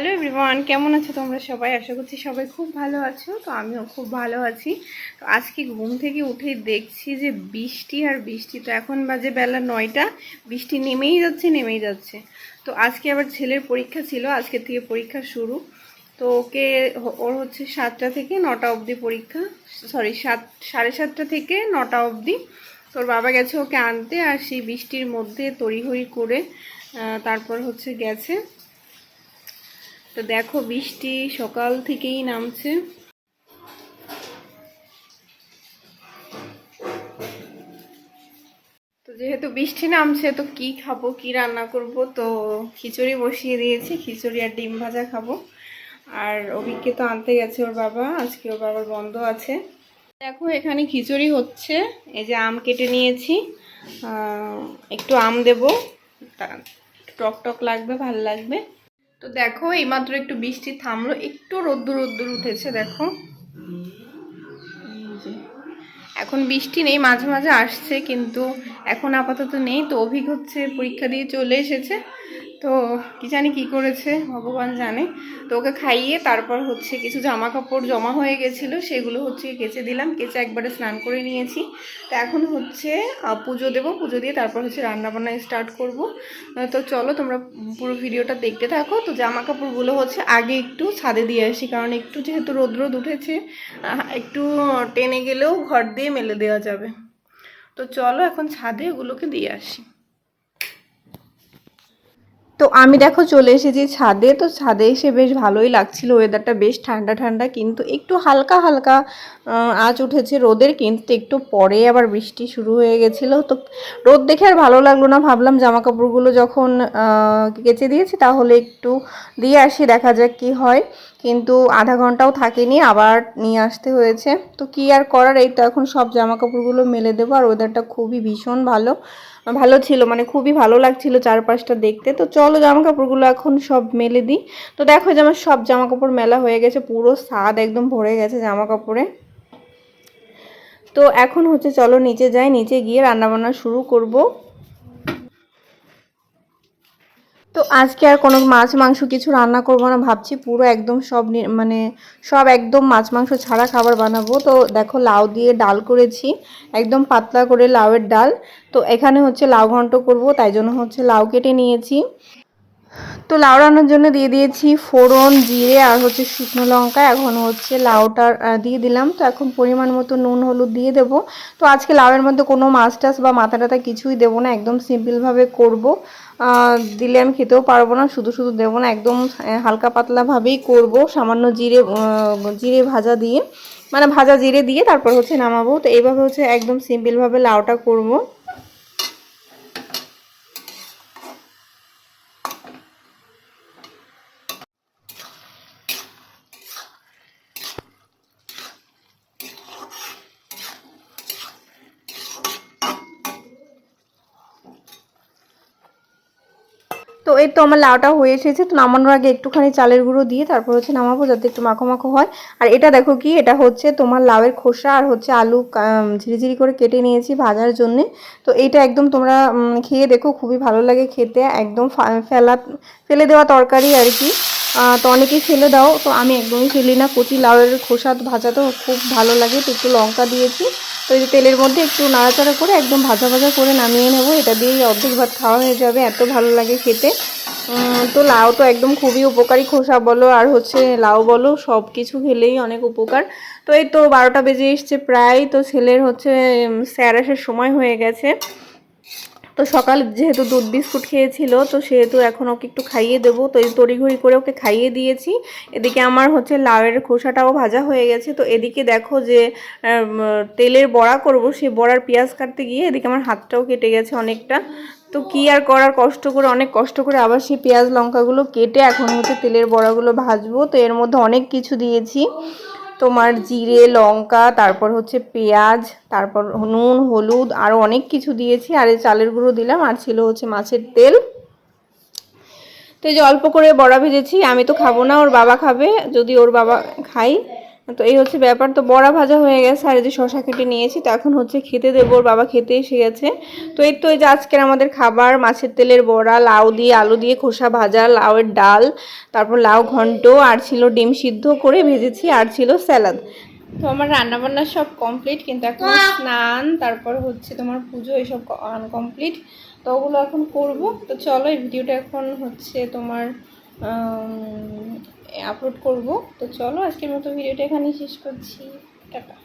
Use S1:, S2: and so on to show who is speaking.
S1: Hello everyone, কেমন আছো তোমরা সবাই? আশা করছি সবাই খুব ভালো আছো, তো আমিও খুব ভালো আছি। তো আজকে ঘুম থেকে উঠে দেখছি যে বৃষ্টি, আর বৃষ্টি তো এখন বাজে বেলা নয়টা। বৃষ্টি নেমেই যাচ্ছে নেমেই যাচ্ছে। তো আজকে আবার ছেলের পরীক্ষা ছিল, আজকে থেকে পরীক্ষা শুরু। তো ওকে, ওর হচ্ছে সাতটা থেকে নটা অবধি পরীক্ষা, সরি, সাত, সাড়ে সাতটা থেকে নটা অবধি। তোর বাবা গেছে ওকে আনতে, আর সেই বৃষ্টির মধ্যে তড়িহড়ি করে তারপর হচ্ছে গেছে। তো দেখো বৃষ্টি সকাল থেকেই নামছে। তো যেহেতু বৃষ্টি নামছে, তো কি খাব, কি রান্না করব? তো খিচুড়ি বসিয়ে দিয়েছি, খিচুড়ি আর ডিম ভাজা খাব। আর অভিককে তো আনতে গেছে ওর বাবা, আজকে ওর বাবার বন্ধ আছে। দেখো এখানে খিচুড়ি হচ্ছে, এই যে আম কেটে নিয়েছি। একটু আম দেবো। টক টক লাগবে, ভালো লাগবে। তো দেখো, এইমাত্র একটু বৃষ্টি থামলো, একটু রোদ্দুর রোদ্দুর উঠেছে, দেখো। এখন বৃষ্টি নেই, মাঝে মাঝে আসছে, কিন্তু এখন আপাতত নেই, তো অভিক হচ্ছে পরীক্ষা দিয়ে চলে এসেছে। তো কি জানি কি করেছে, ভগবান জানে। তো ওকে খাইয়ে তারপর হচ্ছে কিছু জামা কাপড় জমা হয়ে গেছিল, সেগুলো হচ্ছে কেচে দিলাম, কেচে একবারে স্নান করে নিয়েছি। তো এখন হচ্ছে পুজো দেবো, পুজো দিয়ে তারপর হচ্ছে রান্নাবান্না স্টার্ট করব। তো চলো তোমরা পুরো ভিডিওটা দেখতে থাকো। তো জামা কাপড়গুলো হচ্ছে আগে একটু ছাদে দিয়ে আসি, কারণ একটু যেহেতু রোদ রোদ উঠেছে একটু টেনে গেলেও ঘর দিয়ে মেলে দেওয়া যাবে। তো চলো এখন ছাদে ওগুলোকে দিয়ে আসি। তো আমি দেখো চলে এসেছি ছাদে, তো ছাদে এসে বেশ ভালোই লাগছিল। ওয়েদারটা বেশ ঠান্ডা ঠান্ডা, কিন্তু একটু হালকা হালকা আঁচ উঠেছে রোদের, কিন্তু একটু পরে আবার বৃষ্টি শুরু হয়ে গেছিল। তো রোদ দেখে আর ভালো লাগল না। ভাবলাম জামা কাপড়গুলো যখন কেচে দিয়েছি তাহলে একটু দিয়ে আসি, দেখা যাক কি হয়। কিন্তু আধা ঘন্টাও থাকেনি, আবার নিয়ে আসতে হয়েছে। তো কি আর করার, এই তো এখন সব জামা কাপড়গুলো মেলে দেবো, আর ওয়েদারটা খুবই ভীষণ ভালো। ভালো ছিল মানে খুবই ভালো লাগছিল চারপাশটা দেখতে। তো চলো জামা কাপড়গুলো এখন সব মেলে দিই। তো দেখো যে আমার সব জামা কাপড় মেলা হয়ে গেছে, পুরো স্বাদ একদম ভরে গেছে জামা কাপড়ে তো এখন হচ্ছে চলো নিচে যাই, নিচে গিয়ে রান্নাবান্না শুরু করব। তো আজকে আর কোনো মাছ, মাংস কিছু রান্না করব না, ভাবছি পুরো একদম সব মানে সব একদম মাছ, মাংস ছাড়া খাবার বানাবো। তো দেখো লাউ দিয়ে ডাল করেছি, একদম পাতলা করে লাউয়ের ডাল। তো এখানে হচ্ছে লাউ ঘন্ট করব, তাই জন্য হচ্ছে লাউ কেটে নিয়েছি। তো লাউ রান্নার জন্য দিয়ে দিয়েছি ফোড়ন, জিরে আর হচ্ছে শুকনো লঙ্কা। এখন হচ্ছে লাউটা দিয়ে দিলাম। তো এখন পরিমাণ মতো নুন, হলুদ দিয়ে দেবো। তো আজকে লাউয়ের মধ্যে কোনো মাছ টাছ বা মাথা টাথা কিছুই দেবো না। একদম সিম্পলভাবে করব। দিলে আমি খেতেও পারব না। শুধু শুধু দেবো না, একদম হালকা পাতলাভাবেই করব। সামান্য জিরে জিরে ভাজা দিয়ে। মানে ভাজা জিরে দিয়ে তারপর হচ্ছে নামাবো। তো এইভাবে হচ্ছে একদম সিম্পলভাবে লাউটা করব। তো এই তো আমার লাউটা হয়ে এসেছে, তো নামানোর আগে একটুখানি চালের গুঁড়ো দিয়ে তারপর হচ্ছে নামাবো যাতে একটু মাখো মাখো হয়। আর এটা দেখো কি, এটা হচ্ছে তোমার লাউয়ের খোসা আর হচ্ছে আলু ঝিরিঝিরি করে কেটে নিয়েছি ভাজার জন্যে। তো এইটা একদম তোমরা খেয়ে দেখো, খুবই ভালো লাগে খেতে, একদম ফেলা, ফেলে দেওয়া তরকারি আর কি। তো অনেকেই ফেলে দাও, তো আমি একদমই ফেলি না। কচি লাউয়ের খোসা ভাজা তো খুব ভালো লাগে, তো একটু লঙ্কা দিয়েছি। তো এই যে তেলের মধ্যে একটু নাড়াচাড়া করে একদম ভাজা ভাজা করে নামিয়ে নেব। এটা দিয়েই অর্ধেক ভাত খাওয়া হয়ে যাবে, এত ভালো লাগে খেতে। তো লাউ তো একদম খুবই উপকারী খোসা বলো, আর হচ্ছে লাউ বলো সব কিছু খেলেই অনেক উপকার। তো এই তো বারোটা বেজে এসছে প্রায়, তো ছেলের হচ্ছে স্যার আসার সময় হয়ে গেছে। তো সকাল যেহেতু দুধ বিস্কুট খেয়েছিল, তো সেহেতু এখন ওকে একটু খাইয়ে দেবো। তো এই তড়িঘড়ি করে ওকে খাইয়ে দিয়েছি। এদিকে আমার হচ্ছে লাউয়ের খোসাটাও ভাজা হয়ে গেছে। তো এদিকে দেখো যে তেলের বড়া করব সেই বড়ার পেঁয়াজ কাটতে গিয়ে এদিকে আমার হাতটাও কেটে গেছে অনেকটা। তো কি আর করার, কষ্ট করে, অনেক কষ্ট করে আবার সেই পেঁয়াজ লঙ্কাগুলো কেটে এখন হচ্ছে তেলের বড়াগুলো ভাজবো। তো এর মধ্যে অনেক কিছু দিয়েছি। তোমার জিরে, লঙ্কা, তারপর হচ্ছে পেঁয়াজ, তারপর নুন, হলুদ আরও অনেক কিছু দিয়েছি। আর চালের গুঁড়ো দিলাম, আর ছিল হচ্ছে মাছের তেল। তো এই যে অল্প করে বড়া ভেজেছি, আমি তো খাব না, ওর বাবা খাবে, যদি ওর বাবা খাই তো এই হচ্ছে ব্যাপার। তো বড়া ভাজা হয়ে গেছে আর এই যে শশা কেটে নিয়েছি তো এখন হচ্ছে খেতে দেবো ওর বাবা খেতে এসে গেছে। তো এই তো এই যে আজকের আমাদের খাবার মাছের তেলের বড়া লাউ দিয়ে আলু দিয়ে খোসা ভাজা লাউয়ের ডাল তারপর লাউ ঘন্ট আর ছিল ডিম সিদ্ধ করে ভেজেছি আর ছিল স্যালাদ। তো আমার রান্না বান্না সব কমপ্লিট কিন্তু এখন স্নান তারপর হচ্ছে তোমার পুজো এইসব কমপ্লিট। তো ওগুলো এখন করব। তো চলো এই ভিডিওটা এখন হচ্ছে তোমার আপলোড করব। তো চলো আজকের মতো ভিডিওটা এখানেই শেষ করছি। টাটা।